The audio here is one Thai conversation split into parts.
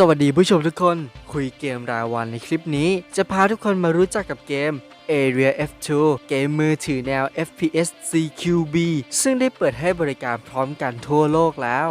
สวัสดีผู้ชมทุกคน คุยเกมรายวันในคลิปนี้ จะพาทุกคนมารู้จักกับเกม Area F2 เกมมือถือแนว FPS CQB ซึ่งได้เปิดให้บริการพร้อมกันทั่วโลกแล้ว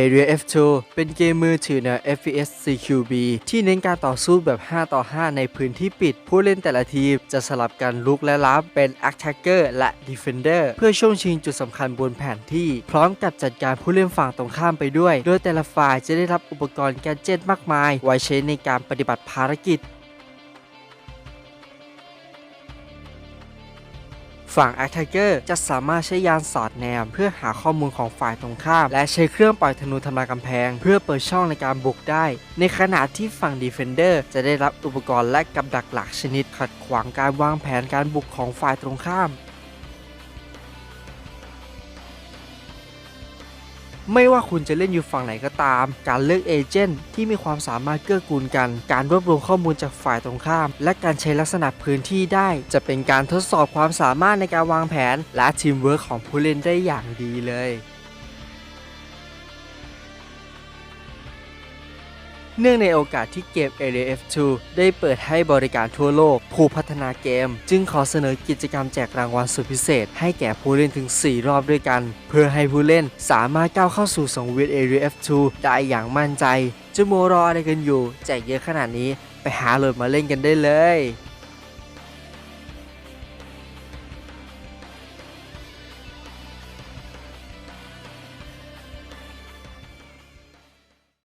Area F2 เป็นเกมมือถือแนว FPS CQB ที่เน้นการต่อสู้แบบ 5 ต่อ 5 ในพื้นที่ปิด ผู้เล่นแต่ละทีมจะสลับกันลุกและรับเป็น Attacker และ Defender เพื่อช่วงชิงจุดสำคัญบนแผนที่ พร้อมกับจัดการผู้เล่นฝั่งตรงข้ามไปด้วย โดยแต่ละฝ่ายจะได้รับอุปกรณ์แกดเจิตมากมาย ไว้ใช้ในการปฏิบัติภารกิจ ฝั่ง Attacker จะสามารถใช้ยานสอดแนม เพื่อหาข้อมูลของฝ่ายตรงข้าม และใช้เครื่องปล่อยธนูทำลายกำแพง เพื่อเปิดช่องในการบุกได้ ในขณะที่ฝั่ง Defender จะได้รับอุปกรณ์และกับดักหลักชนิดขัดขวางการวางแผนการบุกของฝ่ายตรงข้าม ไม่ว่าคุณจะเล่นอยู่ฝั่งไหนก็ตาม การเลือกเอเจนต์ที่มีความสามารถเกื้อกูลกัน การรวบรวมข้อมูลจากฝ่ายตรงข้าม และการใช้ลักษณะพื้นที่ได้ จะเป็นการทดสอบความสามารถในการวางแผน และทีมเวิร์คของผู้เล่นได้อย่างดีเลย เนื่องในโอกาสที่เกม Area F2 ได้เปิดให้บริการทั่วโลก ผู้พัฒนาเกม จึงขอเสนอกิจกรรมแจกรางวัลสุดพิเศษ ให้แก่ผู้เล่นถึง 4 รอบด้วยกัน เพื่อให้ผู้เล่นสามารถก้าวเข้าสู่สังเวียน Area F2 ได้อย่างมั่นใจจะโมวรออะไรกันอยู่ แจกเยอะขนาดนี้ ไปหาโหลดมาเล่นกันได้เลย